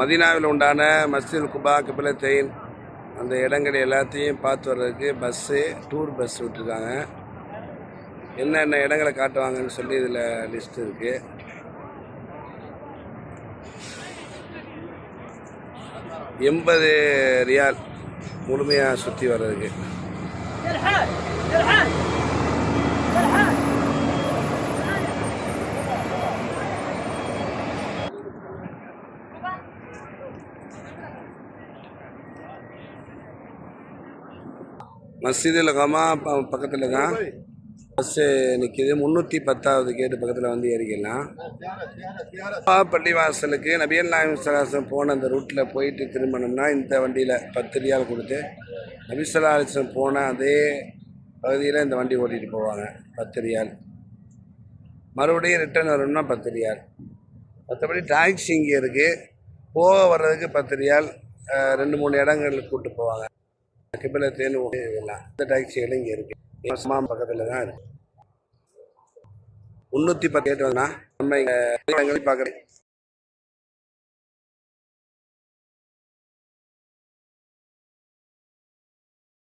மதினாவில் உண்டான மஸ்ஜித் குபா கிபிலத்தைன் அந்த இடங்கள் எல்லாத்தையும் பார்த்து வர்றதுக்கு பஸ்ஸு டூர் பஸ் விட்டுருக்காங்க. என்னென்ன இடங்களை காட்டுவாங்கன்னு சொல்லி இதில் லிஸ்ட் இருக்குது எண்பது ரியால் முழுமையாக சுற்றி வர்றதுக்கு. மஸ்ஜிதில் இருக்கோமா பக்கத்தில் தான். பஸ்ஸு நிற்கிது முந்நூற்றி பத்தாவது கேட்டு பக்கத்தில் வந்து ஏறிக்கலாம். பள்ளிவாசலுக்கு நபியல் நாயம் சலாசம் போன அந்த ரூட்டில் போயிட்டு திரும்பணும்னா இந்த வண்டியில் பத்து ரியால் கொடுத்து நபிசலாசம் போன அதே பகுதியில் இந்த வண்டி ஓட்டிகிட்டு போவாங்க. பத்து ரியால். மறுபடியும் ரிட்டர்ன் வரணும்னா பத்து ரியால். மற்றபடி டாக்ஸி இங்கே இருக்குது போக வர்றதுக்கு பத்து ரியால். ரெண்டு மூணு இடங்களுக்கு கூப்பிட்டு போவாங்க. கிபிலத்தேன்னு இதெல்லாம் இந்த டாக்ஸிகளும் இங்கே இருக்குது சும்மா பக்கத்தில் தான் இருக்குது முந்நூற்றி பத்து கேட்டு வந்தா நம்ம இங்கே பார்க்குறேன்